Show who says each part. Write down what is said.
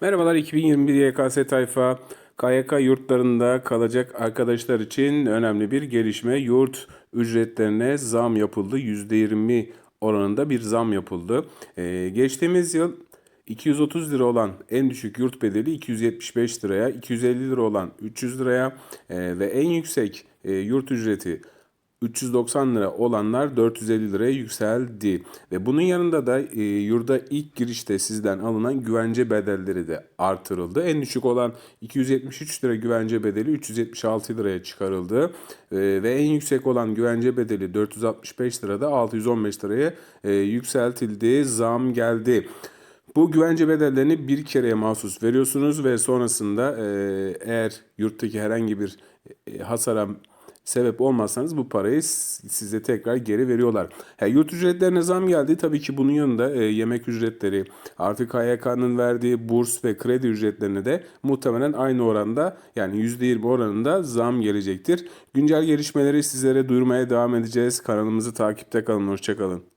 Speaker 1: Merhabalar 2021 YKS tayfa. KYK yurtlarında kalacak arkadaşlar için önemli bir gelişme. Yurt ücretlerine zam yapıldı. %20 oranında bir zam yapıldı. Ee, geçtiğimiz yıl 230 lira olan en düşük yurt bedeli 275 liraya, 250 lira olan 300 liraya e, ve en yüksek e, yurt ücreti 390 lira olanlar 450 liraya yükseldi. Ve bunun yanında da e, yurda ilk girişte sizden alınan güvence bedelleri de artırıldı. En düşük olan 273 lira güvence bedeli 376 liraya çıkarıldı. E, ve en yüksek olan güvence bedeli 465 lirada 615 liraya e, yükseltildi. Zam geldi. Bu güvence bedellerini bir kereye mahsus veriyorsunuz ve sonrasında e, eğer yurttaki herhangi bir e, hasara sebep olmazsanız bu parayı size tekrar geri veriyorlar. Ha, yurt ücretlerine zam geldi. Tabii ki bunun yanında e, yemek ücretleri, artık KYK'nın verdiği burs ve kredi ücretlerine de muhtemelen aynı oranda yani %20 oranında zam gelecektir. Güncel gelişmeleri sizlere duyurmaya devam edeceğiz. Kanalımızı takipte kalın. Hoşçakalın.